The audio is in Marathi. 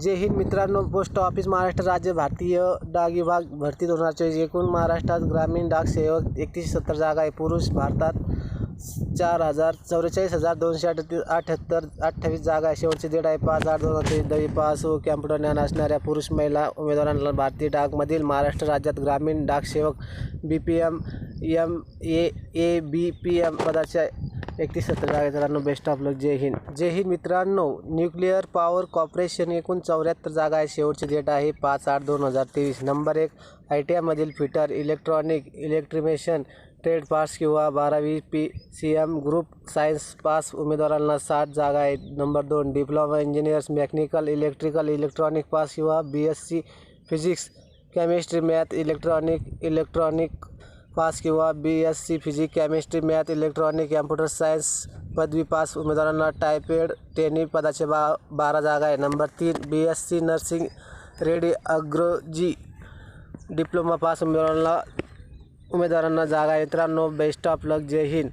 जय हिंद मित्रांनो पोस्ट ऑफिस महाराष्ट्र राज्य भारतीय डाक विभाग भरती दोन हजार चोवीस एकूण महाराष्ट्रात ग्रामीण डाक सेवक एकतीसशे सत्तर जागा आहे. पुरुष भारतात चार हजार चौवेचाळीस हजार दोनशे अठ्ठतीस अठ्ठ्याहत्तर अठ्ठावीस जागा आहे. शेवटची डेट आहे पाच आठ दोन हजार तेवीस दहावी पास व हो, कॅम्प्युटर ज्ञान असणाऱ्या पुरुष महिला उमेदवारांना भारतीय डाकमधील महाराष्ट्र राज्यात ग्रामीण डाक सेवक B P M M A A B P M पदाच्या एकतीस सत्तर जागा मित्रांनो बेस्ट ऑफ लक जय हिंद. जय हिंद मित्रांनो न्यूक्लिअर पॉवर कॉर्पोरेशन एकूण चौऱ्याहत्तर जागा आहे शेवटची डेट आहे पाच आठ दोन हजार तेवीस. नंबर एक आय टी आयमधील फिटर इलेक्ट्रॉनिक इलेक्ट्रिमेशन ट्रेड पास किंवा बारावी P C M group science pass उमेदवारांना साठ जागा आहेत. नंबर दोन diploma engineers mechanical electrical electronic pass किंवा B S C physics chemistry math electronic electronic pass किंवा B S C physic chemistry math electronic computer science पदवी पास उमेदवारांना टायपेड टेनी पदाचे बा बारा जागा आहे. नंबर तीन बी एस सी नर्सिंग रेडी अग्रोजी डिप्लोमा पास उमेदवारांना उमेदवारांना जागा आहे. मित्रांनो बेस्ट ऑफ लक जय हिंद.